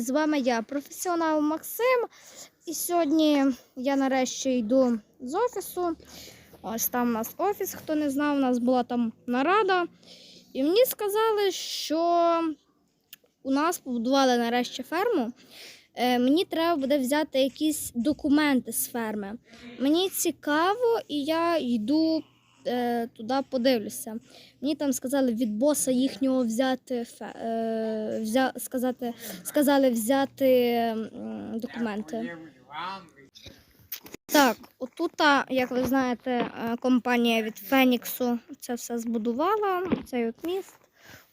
З вами я, професіонал Максим. І сьогодні я нарешті йду з офісу. Ось там у нас офіс, хто не знав, у нас була там нарада. І мені сказали, що у нас побудували нарешті ферму. Е, Мені треба буде взяти якісь документи з ферми. Мені цікаво, і я йду е, туди подивлюся. Мені там сказали від боса їхнього взяти е, взя, сказати, сказали взяти м, документи. Так, отут, як ви знаєте, е, компанія від Феніксу це все збудувала. Цей от міст,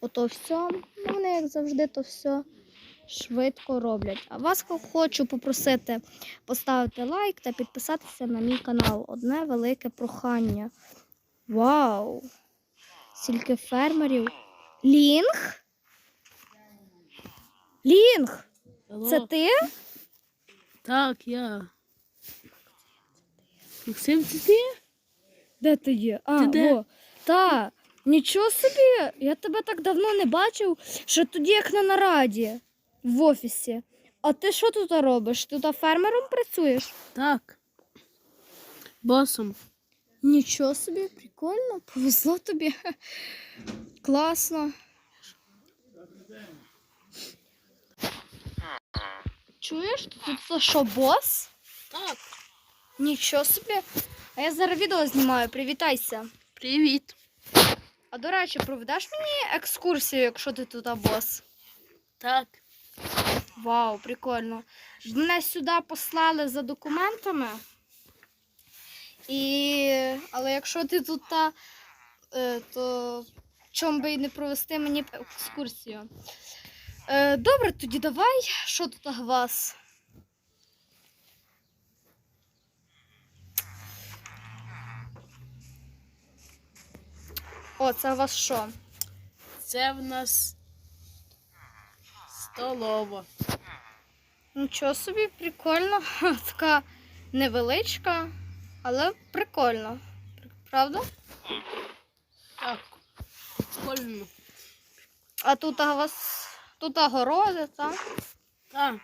ото все. Вони, як завжди, то все швидко роблять. А вас хочу попросити поставити лайк та підписатися на мій канал. Одне велике прохання. Вау! Стільки фермерів. Лінг? Лінг! Це ти? Так, я. Максим, це ти? Де ти є? А, Ти де? Во. Та. Нічого собі. Я тебе так давно не бачив, що тоді як на нараді в офісі. А ти що тут робиш? Ти тут фермером працюєш? Так. Босом. Нічого собі, прикольно, повезло тобі. Класно. Чуєш? Тут це що, бос? Так. Нічого собі. А я зараз відео знімаю, привітайся. Привіт. А до речі, проведеш мені екскурсію, якщо ти тут бос? Так. Вау, прикольно. Мене сюди послали за документами. І... Але якщо ти тут, та, е, то чому би і не провести мені екскурсію? Е, добре, тоді давай. Що тут у вас? О, це у вас що? Це в нас столова. Нічого собі, прикольно. Така невеличка, але прикольно. Правда? Так. Прикольно. А тут у вас тут огороди, так? Так.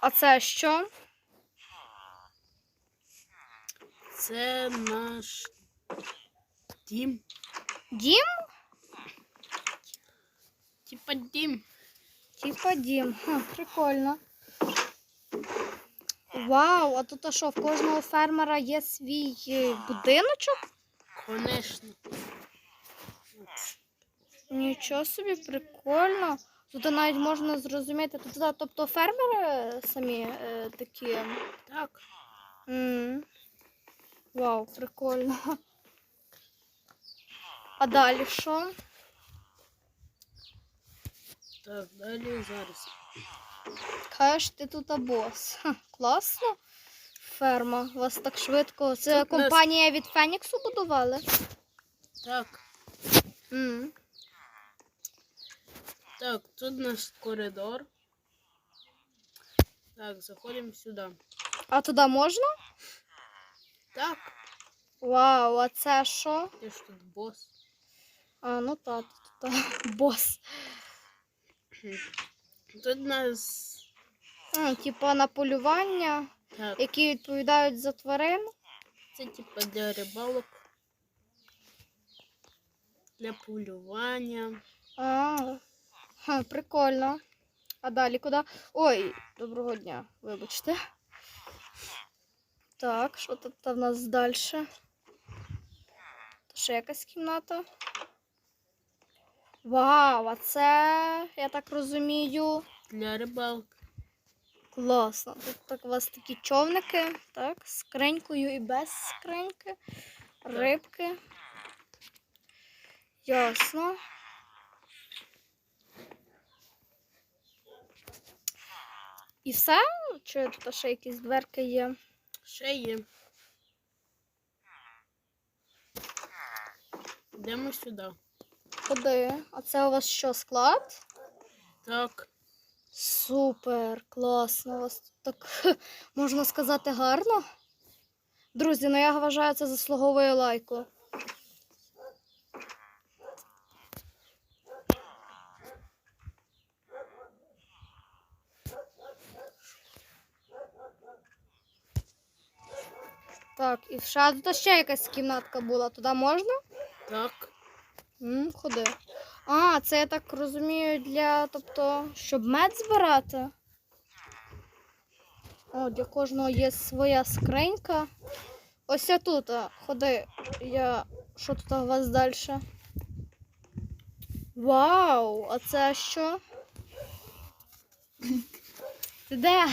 А це що? Це наш дім. Дім? Типа дім. Типа дім. Ха, прикольно. Вау, а тут а що, в кожного фермера є свій е, будиночок? Конечно. Нічого собі, прикольно. Тут навіть можна зрозуміти. Тут, тобто фермери самі е, такі. Так. М. Вау, прикольно. А далі що? Так, далі зараз. Кажеш, ти тут бос. Ха, класно. Ферма. У вас так швидко. Це Тут нас- компанія від Феніксу будували? Так. М. Так, тут наш коридор. Так, заходимо сюди. А туди можна? Так. Вау, а це що? Ти ж тут бос. А, ну так, тут бос. Тут нас. М, Типа на полювання, Так, які відповідають за тварин. це типа для рибалок. Для полювання. А, ха, прикольно. А далі куди? Ой, доброго дня, вибачте. Так, що тут в нас далі? Ще якась кімната. Вау, а це, я так розумію, Для рибалок. класно. Тут так у вас такі човники, так, з скринькою і без скриньки. Рибки. Ясно. І все? Чи тут ще якісь дверки є? Ще є. Йдемо сюди. Ходи. А це у вас що, склад? Так. Супер, класно. У вас так можна сказати гарно. Друзі, ну я вважаю, це заслуговує лайку. Так, і ще тут ще якась кімнатка була, туди можна? Так. М, ходи. А, це я так розумію для, тобто, щоб мед збирати. О, для кожного є своя скринька. Ось я тут. а, Ходи. Я. Що тут у вас далі? Вау! А це що? Ти де?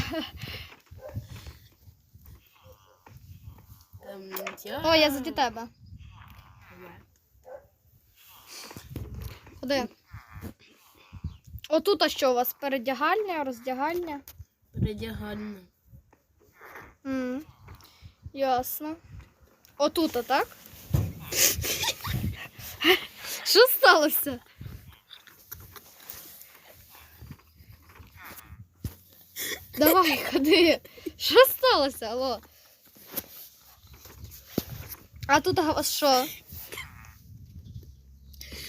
Ем, я... О, я заді тебе. Ходи. Отут а що у вас? Передягальня, роздягальня? Передягальна. М, Ясно. Отут, а так? Що сталося? Давай, ходи. Що сталося? Алло? А тут у вас що?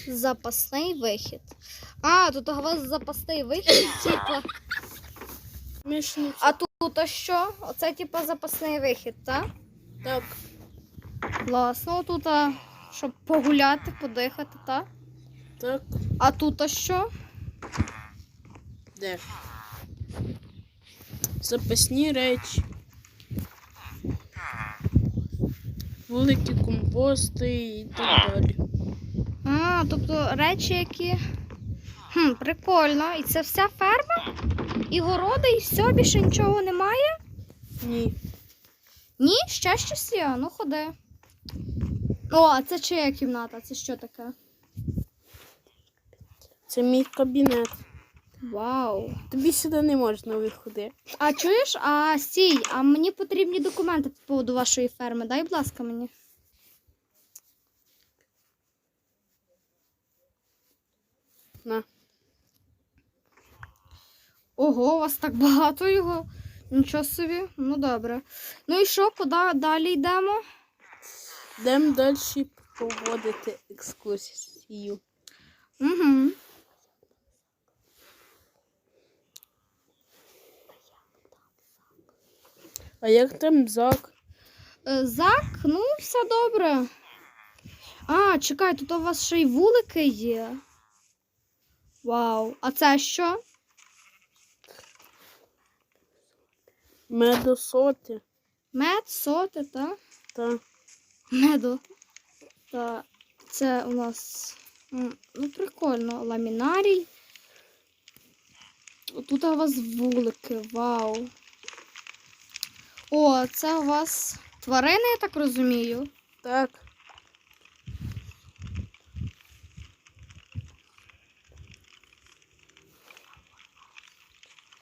Запасний вихід. А, тут у вас запасний вихід, типа. А тут а що? Оце типа запасний вихід, так? Так. Класно, тут, а, щоб погуляти, подихати, так? Так. А тут а що? Де? Запасні речі. Великі компости і так далі. А, тобто речі, які. Хм, прикольно. І це вся ферма? І городи, і все, більше нічого немає? Ні. Ні, ще щось є. Ну ходи. О, а це чия кімната? Це що таке? Це мій кабінет. Вау. Тобі сюди не можна виходити. А чуєш? А стій, а мені потрібні документи по поводу вашої ферми. Дай, будь ласка, мені. На. Ого, у вас так багато його. Нічого собі. Ну добре. Ну і що, куди далі йдемо? Йдемо далі проводити екскурсію. Угу. А як там зак? Е, Зак, ну, все добре. А, чекай, тут у вас ще й вулики є. Вау. А це що? Медосоти. Мед, соти, та? Та. Меду. Та це у нас. Ну, прикольно. Ламінарій. Тут у вас вулики. Вау. О, це у вас тварини, я так розумію. Так.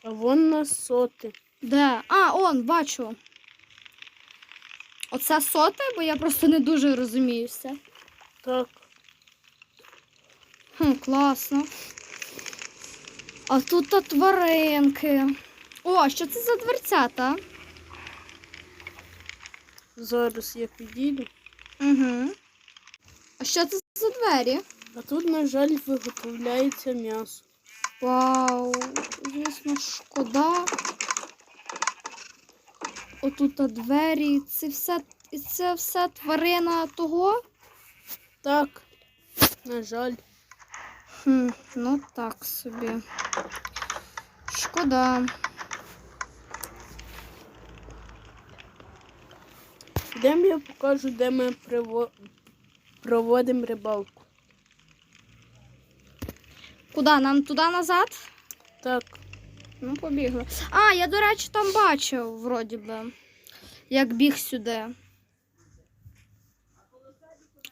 А вон на соти. Де? А, он, бачу. Оце соти, бо я просто не дуже розуміюся. Так. Хм, класно. А тут та тваринки. О, що це за дверцята? Зараз я підійду. Угу. А що це за двері? А тут, на жаль, виготовляється м'ясо. Вау, звісно, шкода. Отут двері. Це все, це все тварина того. Так. На жаль. Хм, ну так собі. Шкода. Йдемо я покажу, де ми проводимо рибалку. Куди? Нам туди назад? Так. Ну, побігли. А, я, до речі, там бачив, вроді би, як біг сюди.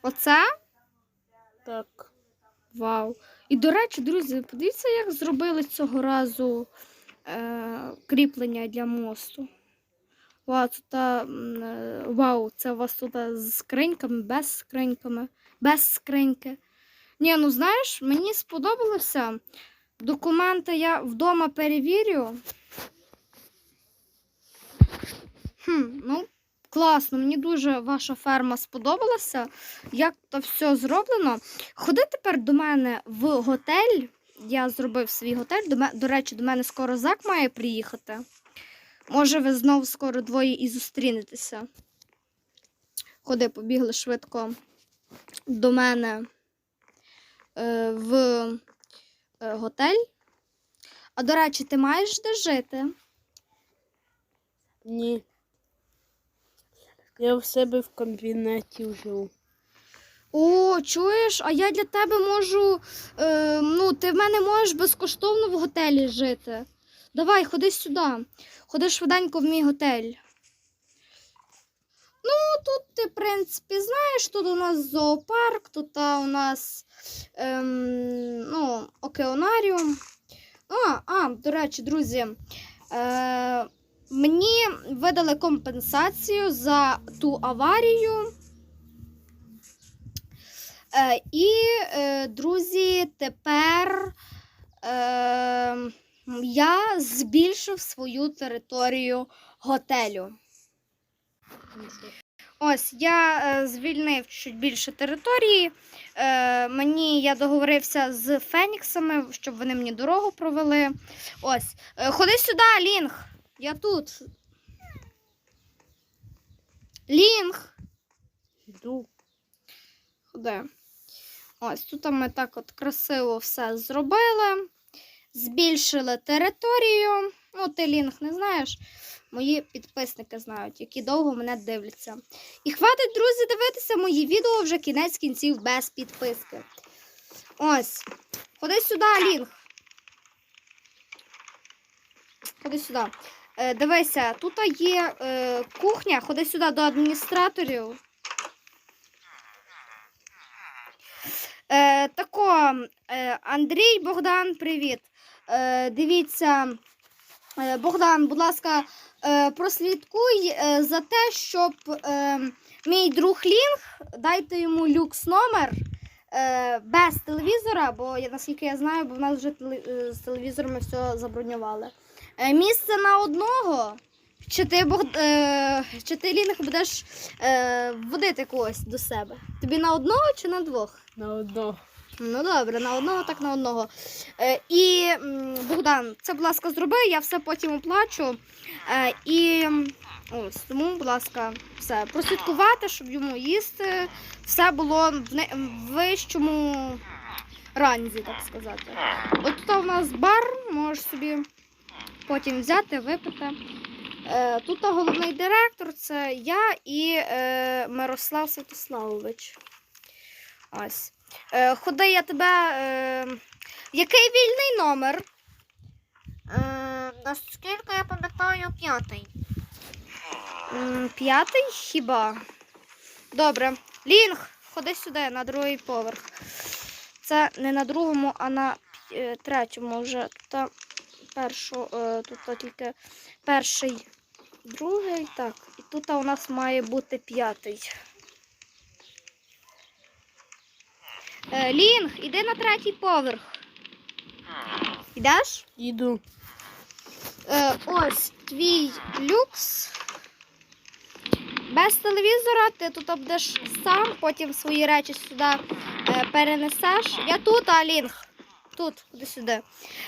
Оце? Так. Вау. І, до речі, друзі, подивіться, як зробили цього разу е, кріплення для мосту. Вау, тут, е, вау, це у вас тут з скриньками, без скриньками, без скриньки. Ні, ну знаєш, мені сподобалося. Документи я вдома перевірю. Хм, ну, класно, мені дуже ваша ферма сподобалася. Як то все зроблено. Ходи тепер до мене в готель. Я зробив свій готель. До, до речі, до мене скоро зак має приїхати. Може, ви знову скоро двоє і зустрінетеся. Ходи, побігли швидко до мене в е, готель. А до речі, ти маєш де жити? Ні. Я в себе в кабінеті живу. О, чуєш, а я для тебе можу. Е, ну, ти в мене можеш безкоштовно в готелі жити. Давай, ходи сюди. Ходи швиденько в мій готель. Ну, тут ти, в принципі, знаєш, тут у нас зоопарк, тут у нас ем, ну, океанаріум. А, а, до речі, друзі, е, мені видали компенсацію за ту аварію. Е, і, е, друзі, тепер е, я збільшив свою територію готелю. Ось я е, звільнив чуть більше території. Е, мені я договорився з Феніксами, щоб вони мені дорогу провели. Ось. Е, ходи сюди, Лінг. Я тут. Лінг. Йду. Ходи. Ось тут ми так от красиво все зробили. Збільшили територію. Ну, ти лінг не знаєш. Мої підписники знають, які довго мене дивляться. І хватить, друзі, дивитися мої відео вже кінець кінців без підписки. Ось. Ходи сюди, Лінг. Ходи сюди. Е, дивися, тут є е, кухня. Ходи сюди до адміністраторів. Е, тако, е, Андрій Богдан, привіт. Е, дивіться, Богдан, будь ласка, е, прослідкуй е, за те, щоб е, мій друг Лінг, дайте йому люкс номер е, без телевізора, бо наскільки я знаю, бо в нас вже е, з телевізорами все забронювали. Е, місце на одного. Чи ти, е, чи ти Лінг будеш е, водити когось до себе? Тобі на одного чи на двох? На одного. Ну добре, на одного, так на одного. Е, і Богдан, це, будь ласка, зроби, я все потім оплачу. Е, і ось, тому, будь ласка, все. Прослідкувати, щоб йому їсти. Все було в, не, в вищому ранзі, так сказати. От тут у нас бар, можеш собі потім взяти, випити. Е, тут головний директор це я і е, Мирослав Святославович. Ось. Е, ходи, я тебе. Е, який вільний номер? Е, наскільки я пам'ятаю, п'ятий. П'ятий хіба? Добре. Лінг, ходи сюди на другий поверх. Це не на другому, а на е, третьому вже. Тут першу, е, тут тільки перший, другий. Так. І тут у нас має бути п'ятий. Е, Лінг, іди на третій поверх. Ідеш? Іду. Е, ось твій люкс. Без телевізора ти тут будеш сам, потім свої речі сюди е, перенесеш. Я тут, а Лінг. Тут, куди сюди.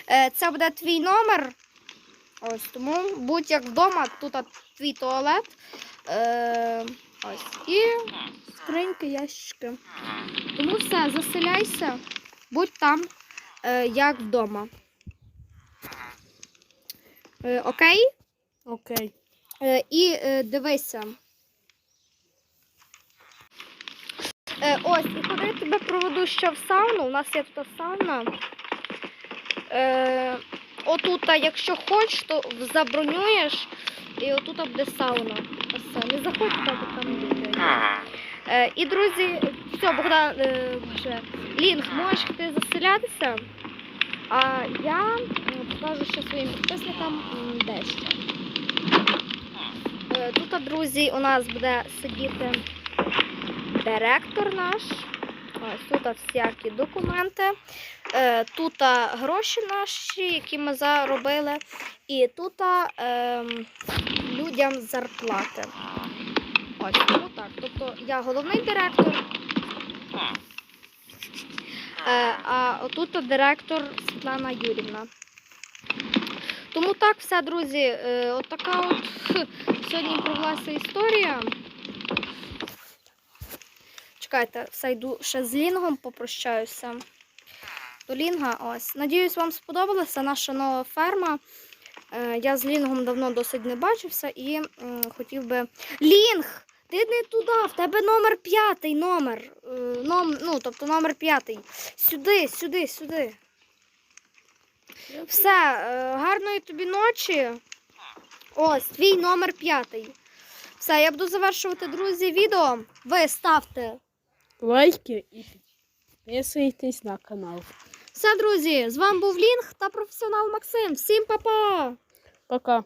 Е, це буде твій номер. Ось тому будь як вдома, тут твій туалет. Е, ось. І скриньки, ящички. Тому все, заселяйся, будь там, е, як вдома. Е, окей? Окей. Е, і е, дивися. Е, ось, і куди я тебе проведу ще в сауну? У нас є тут сауна. Е, отут, якщо хочеш, то забронюєш, і отут буде сауна. Це. Не заходь туди, бо там люди. Е, і, друзі, все, Богдан, е, вже, Лінг, можеш ти заселятися, а я е, покажу ще своїм підписникам дещо. Е, Тут, друзі, у нас буде сидіти директор наш. Ось тут всякі документи. Е, Тут гроші наші, які ми заробили. І тут ем, людям зарплати. Ось, тому так. Тобто я головний директор. Е, а отут директор Світлана Юрівна. Тому так, все, друзі. Е, от сьогодні провелася історія. Чекайте, все йду ще з Лінгом попрощаюся. До Лінга, ось. Надіюсь, вам сподобалася наша нова ферма. Е, я з Лінгом давно досить не бачився і хотів би. Лінг! Ти не туди, в тебе номер п'ятий номер. Е, ном, ну, тобто номер п'ятий. Сюди, сюди, сюди. Все, е, гарної тобі ночі. Ось, твій номер п'ятий. Все, я буду завершувати, друзі, відео. Ви ставте. Лайки і підписуйтесь на канал. Все, друзі, з вами був Лінг та професіонал Максим. Всім па-па! Пока.